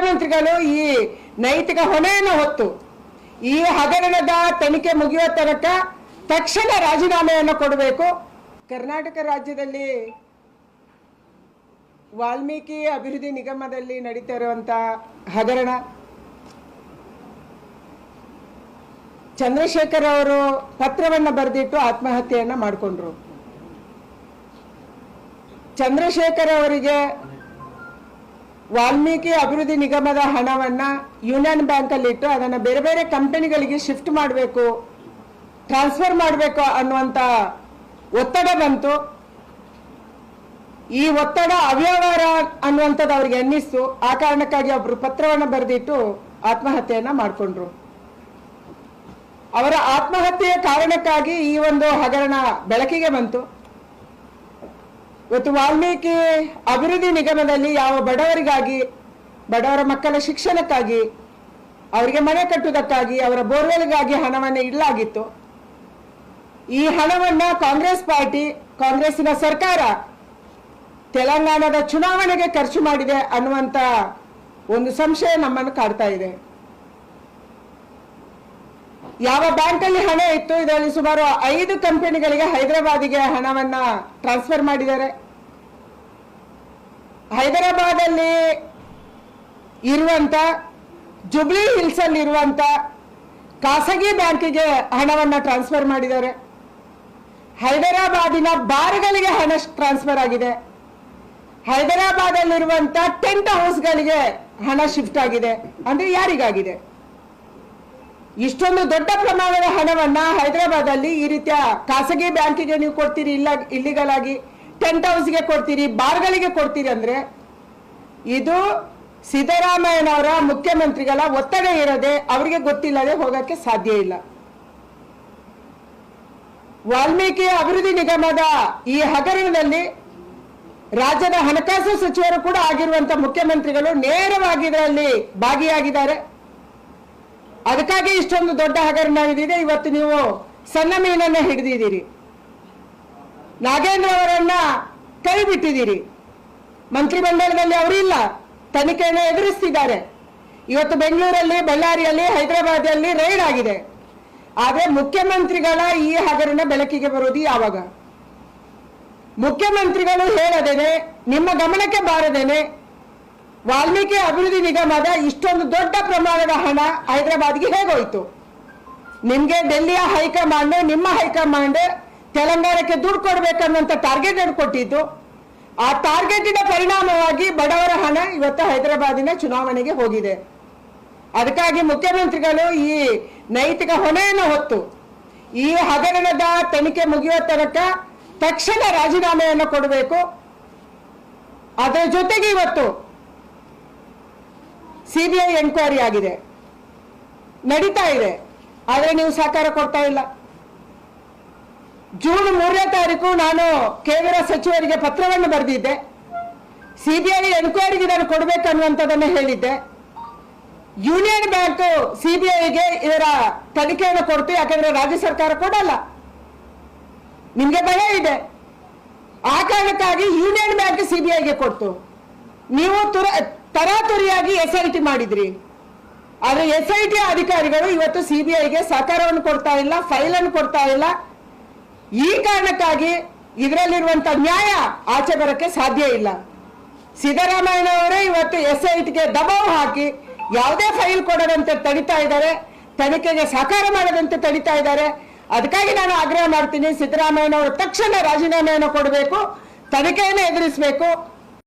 ಮುಖ್ಯಮಂತ್ರಿಗಳು ಈ ನೈತಿಕ ಹೊಣೆಯನ್ನು ಹೊತ್ತು ಈ ಹಗರಣದ ತನಿಖೆ ಮುಗಿಯುವ ತನಕ ತಕ್ಷಣ ರಾಜೀನಾಮೆಯನ್ನು ಕೊಡಬೇಕು. ಕರ್ನಾಟಕ ರಾಜ್ಯದಲ್ಲಿ ವಾಲ್ಮೀಕಿ ಅಭಿವೃದ್ಧಿ ನಿಗಮದಲ್ಲಿ ನಡೀತಾ ಇರುವಂತಹ ಹಗರಣ. ಚಂದ್ರಶೇಖರ್ ಅವರು ಪತ್ರವನ್ನು ಬರೆದಿಟ್ಟು ಆತ್ಮಹತ್ಯೆಯನ್ನ ಮಾಡಿಕೊಂಡ್ರು. ಚಂದ್ರಶೇಖರ್ ಅವರಿಗೆ ವಾಲ್ಮೀಕಿ ಅಭಿವೃದ್ಧಿ ನಿಗಮದ ಹಣವನ್ನು ಯೂನಿಯನ್ ಬ್ಯಾಂಕ್ ಅಲ್ಲಿ ಇಟ್ಟು ಅದನ್ನ ಬೇರೆ ಬೇರೆ ಕಂಪನಿಗಳಿಗೆ ಶಿಫ್ಟ್ ಮಾಡಬೇಕು, ಟ್ರಾನ್ಸ್ಫರ್ ಮಾಡಬೇಕು ಅನ್ನುವಂತ ಒತ್ತಡ ಬಂತು. ಈ ಒತ್ತಡ ಅವ್ಯವಹಾರ ಅನ್ನುವಂಥದ್ದು ಅವ್ರಿಗೆ ಎನ್ನಿಸ್ತು. ಆ ಕಾರಣಕ್ಕಾಗಿ ಒಬ್ರು ಪತ್ರವನ್ನು ಬರೆದಿಟ್ಟು ಆತ್ಮಹತ್ಯೆಯನ್ನ ಮಾಡಿಕೊಂಡ್ರು. ಅವರ ಆತ್ಮಹತ್ಯೆಯ ಕಾರಣಕ್ಕಾಗಿ ಈ ಒಂದು ಹಗರಣ ಬೆಳಕಿಗೆ ಬಂತು. ಇವತ್ತು ವಾಲ್ಮೀಕಿ ಅಭಿವೃದ್ಧಿ ನಿಗಮದಲ್ಲಿ ಯಾವ ಬಡವರಿಗಾಗಿ, ಬಡವರ ಮಕ್ಕಳ ಶಿಕ್ಷಣಕ್ಕಾಗಿ, ಅವರಿಗೆ ಮನೆ ಕಟ್ಟುವುದಕ್ಕಾಗಿ, ಅವರ ಬೋರ್ವೆಲ್ಗಾಗಿ ಹಣವನ್ನು ಇಡಲಾಗಿತ್ತು. ಈ ಹಣವನ್ನು ಕಾಂಗ್ರೆಸ್ ಪಾರ್ಟಿ, ಕಾಂಗ್ರೆಸ್ಸಿನ ಸರ್ಕಾರ ತೆಲಂಗಾಣದ ಚುನಾವಣೆಗೆ ಖರ್ಚು ಮಾಡಿದೆ ಅನ್ನುವಂಥ ಒಂದು ಸಂಶಯ ನಮ್ಮನ್ನು ಕಾಡ್ತಾ ಇದೆ. ಯಾವ ಬ್ಯಾಂಕ್ ಅಲ್ಲಿ ಹಣ ಇತ್ತು? ಇದರಲ್ಲಿ ಸುಮಾರು ಐದು ಕಂಪನಿಗಳಿಗೆ ಹೈದರಾಬಾದಿಗೆ ಹಣವನ್ನ ಟ್ರಾನ್ಸ್ಫರ್ ಮಾಡಿದ್ದಾರೆ. ಹೈದರಾಬಾದಲ್ಲಿ ಇರುವಂತ, ಜುಬ್ಲಿ ಹಿಲ್ಸ್ ಅಲ್ಲಿ ಇರುವಂತ ಖಾಸಗಿ ಬ್ಯಾಂಕಿಗೆ ಹಣವನ್ನ ಟ್ರಾನ್ಸ್ಫರ್ ಮಾಡಿದ್ದಾರೆ. ಹೈದರಾಬಾದಿನ ಬಾರ್ಗಳಿಗೆ ಹಣ ಟ್ರಾನ್ಸ್ಫರ್ ಆಗಿದೆ. ಹೈದರಾಬಾದಲ್ಲಿರುವಂತ ಟೆಂಟ್ ಹೌಸ್ಗಳಿಗೆ ಹಣ ಶಿಫ್ಟ್ ಆಗಿದೆ. ಅಂದ್ರೆ ಯಾರಿಗಾಗಿದೆ? ಇಷ್ಟೊಂದು ದೊಡ್ಡ ಪ್ರಮಾಣದ ಹಣವನ್ನ ಹೈದರಾಬಾದ್ ಅಲ್ಲಿ ಈ ರೀತಿಯ ಖಾಸಗಿ ಬ್ಯಾಂಕಿಗೆ ನೀವು ಕೊಡ್ತೀರಿ, ಇಲ್ಲ ಇಲ್ಲಿಗಲ್ ಆಗಿ ಟೆಂಟ್ ಹೌಸ್ಗೆ ಕೊಡ್ತೀರಿ, ಬಾರ್ಗಳಿಗೆ ಕೊಡ್ತೀರಿ ಅಂದ್ರೆ ಇದು ಸಿದ್ದರಾಮಯ್ಯನವರ ಮುಖ್ಯಮಂತ್ರಿಗಳ ಒತ್ತಡ ಇರದೆ ಅವರಿಗೆ ಗೊತ್ತಿಲ್ಲದೆ ಹೋಗಕ್ಕೆ ಸಾಧ್ಯ ಇಲ್ಲ. ವಾಲ್ಮೀಕಿ ಅಭಿವೃದ್ಧಿ ನಿಗಮದ ಈ ಹಗರಣದಲ್ಲಿ ರಾಜ್ಯದ ಹಣಕಾಸು ಸಚಿವರು ಕೂಡ ಆಗಿರುವಂತಹ ಮುಖ್ಯಮಂತ್ರಿಗಳು ನೇರವಾಗಿ ಇದರಲ್ಲಿ ಭಾಗಿಯಾಗಿದ್ದಾರೆ. ಅದಕ್ಕಾಗಿ ಇಷ್ಟೊಂದು ದೊಡ್ಡ ಹಗರಣ ಆಗಿದೆ ಇವತ್ತು ನೀವು ಸಣ್ಣ ಮೀನನ್ನ ಹಿಡಿದಿದ್ದೀರಿ. ನಾಗೇಂದ್ರ ಅವರನ್ನ ಕೈ ಬಿಟ್ಟಿದ್ದೀರಿ. ಮಂತ್ರಿಮಂಡಲದಲ್ಲಿ ಅವರಿಲ್ಲ ತನಿಖೆಯನ್ನು ಎದುರಿಸ್ತಿದ್ದಾರೆ. ಇವತ್ತು ಬೆಂಗಳೂರಲ್ಲಿ, ಬಳ್ಳಾರಿಯಲ್ಲಿ ಹೈದರಾಬಾದಲ್ಲಿ ರೈಡ್ ಆಗಿದೆ. ಆದ್ರೆ ಮುಖ್ಯಮಂತ್ರಿಗಳ ಈ ಹಗರಣ ಬೆಳಕಿಗೆ ಬರೋದು ಯಾವಾಗ? ಮುಖ್ಯಮಂತ್ರಿಗಳು ಹೇಳದೇನೆ, ನಿಮ್ಮ ಗಮನಕ್ಕೆ ಬಾರದೇನೆ ವಾಲ್ಮೀಕಿ ಅಭಿವೃದ್ಧಿ ನಿಗಮದ ಇಷ್ಟೊಂದು ದೊಡ್ಡ ಪ್ರಮಾಣದ ಹಣ ಹೈದರಾಬಾದ್ಗೆ ಹೇಗೋಯ್ತು? ನಿಮ್ಗೆ ಡೆಲ್ಲಿಯ ಹೈಕಮಾಂಡ್, ನಿಮ್ಮ ಹೈಕಮಾಂಡ್ ತೆಲಂಗಾಣಕ್ಕೆ ದುಡ್ಡು ಕೊಡ್ಬೇಕನ್ನುವಂತ ಟಾರ್ಗೆಟ್ ಕೊಟ್ಟಿದ್ದು ಆ ಟಾರ್ಗೆಟಿನ ಪರಿಣಾಮವಾಗಿ ಬಡವರ ಹಣ ಇವತ್ತು ಹೈದರಾಬಾದಿನ ಚುನಾವಣೆಗೆ ಹೋಗಿದೆ. ಅದಕ್ಕಾಗಿ ಮುಖ್ಯಮಂತ್ರಿಗಳು ಈ ನೈತಿಕ ಹೊಣೆಯನ್ನು ಹೊತ್ತು, ಈ ಹಗರಣದ ತನಿಖೆ ಮುಗಿಯುವ ತನಕ ತಕ್ಷಣ ರಾಜೀನಾಮೆಯನ್ನು ಕೊಡಬೇಕು. ಅದರ ಜೊತೆಗೆ ಇವತ್ತು ಸಿಬಿಐ ಎನ್ಕ್ವೈರಿ ಆಗಿದೆ. ನಡೀತಾ ಇದೆ. ಆದರೆ ನೀವು ಸಹಕಾರ ಕೊಡ್ತಾ ಇಲ್ಲ. ಜೂನ್ ಮೂರನೇ ತಾರೀಕು ನಾನು ಕೇಂದ್ರ ಸಚಿವರಿಗೆ ಪತ್ರವನ್ನು ಬರೆದಿದ್ದೆ. ಸಿಬಿಐ ಎನ್ಕ್ವೈರಿಗೆ ನಾನು ಕೊಡಬೇಕನ್ನುವಂಥದ್ದನ್ನು ಹೇಳಿದ್ದೆ. ಯೂನಿಯನ್ ಬ್ಯಾಂಕ್ ಸಿಬಿಐಗೆ ಇದರ ತನಿಖೆಯನ್ನು ಕೊಡ್ತು, ಯಾಕಂದ್ರೆ ರಾಜ್ಯ ಸರ್ಕಾರ ಕೊಡಲ್ಲ. ನಿಮಗೆ ಭಯ ಇದೆ. ಆ ಕಾರಣಕ್ಕಾಗಿ ಯೂನಿಯನ್ ಬ್ಯಾಂಕ್ ಸಿಬಿಐಗೆ ಕೊಡ್ತು. ನೀವು ತುರ ತರಾತುರಿಯಾಗಿ ಎಸ್ ಐ ಟಿ ಮಾಡಿದ್ರಿ. ಆದ್ರೆ ಎಸ್ ಐ ಟಿ ಅಧಿಕಾರಿಗಳು ಇವತ್ತು ಸಿಬಿಐಗೆ ಸಹಕಾರವನ್ನು ಕೊಡ್ತಾ ಇಲ್ಲ ಫೈಲ್ ಅನ್ನು ಕೊಡ್ತಾ ಇಲ್ಲ. ಈ ಕಾರಣಕ್ಕಾಗಿ ಇದರಲ್ಲಿರುವಂತ ನ್ಯಾಯ ಆಚೆ ಬರಕ್ಕೆ ಸಾಧ್ಯ ಇಲ್ಲ. ಸಿದ್ದರಾಮಯ್ಯನವರೇ ಇವತ್ತು ಎಸ್ ಐ ಟಿಗೆ ದಬಾವ್ ಹಾಕಿ ಯಾವುದೇ ಫೈಲ್ ಕೊಡದಂತೆ ತಡಿತಾ ಇದ್ದಾರೆ, ತನಿಖೆಗೆ ಸಹಕಾರ ಮಾಡದಂತೆ ತಡಿತಾ ಇದ್ದಾರೆ. ಅದಕ್ಕಾಗಿ ನಾನು ಆಗ್ರಹ ಮಾಡ್ತೀನಿ, ಸಿದ್ದರಾಮಯ್ಯನವರು ತಕ್ಷಣ ರಾಜೀನಾಮೆಯನ್ನು ಕೊಡಬೇಕು, ತನಿಖೆಯನ್ನು ಎದುರಿಸಬೇಕು.